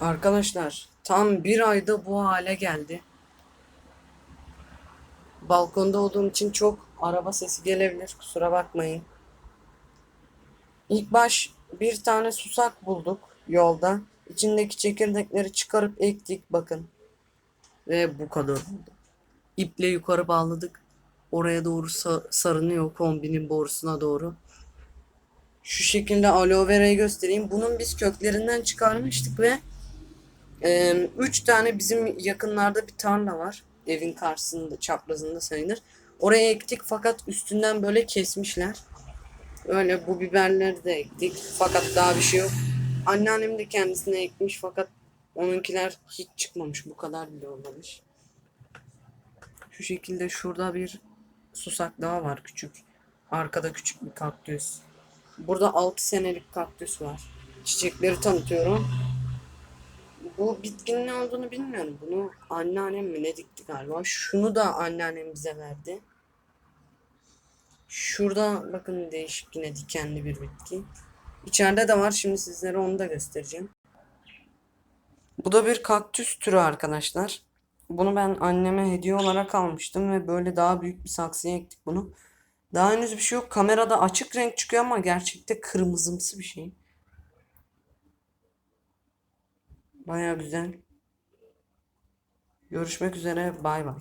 Arkadaşlar tam bir ayda bu hale geldi. Balkonda olduğum için çok araba sesi gelebilir. Kusura bakmayın. İlk baş bir tane susak bulduk yolda. İçindeki çekirdekleri çıkarıp ektik bakın. Ve bu kadar oldu. İple yukarı bağladık. Oraya doğru sa- sarınıyor kombinin borusuna doğru. Şu şekilde aloe vera'yı göstereyim. Bunun biz köklerinden çıkarmıştık ve 3 tane bizim yakınlarda bir tarla var. Evin karşısında, çaprazında sayılır. Oraya ektik fakat üstünden böyle kesmişler. Öyle bu biberleri de ektik. Fakat daha bir şey yok. Anneannem de kendisine ekmiş fakat onunkiler hiç çıkmamış. Bu kadar bile olmamış. Şu şekilde şurada bir susak daha var küçük. Arkada küçük bir kaktüs. Burada 6 senelik kaktüs var. Çiçekleri tanıtıyorum. Bu bitkinin ne olduğunu bilmiyorum. Bunu anneannem mi ne dikti galiba. Şunu da anneannem bize verdi. Şurada bakın değişik yine dikenli bir bitki. İçeride de var. Şimdi sizlere onu da göstereceğim. Bu da bir kaktüs türü arkadaşlar. Bunu ben anneme hediye olarak almıştım ve böyle daha büyük bir saksıya ektik bunu. Daha henüz bir şey yok. Kamerada açık renk çıkıyor ama gerçekte kırmızımsı bir şey. Baya güzel. Görüşmek üzere. Bay bay.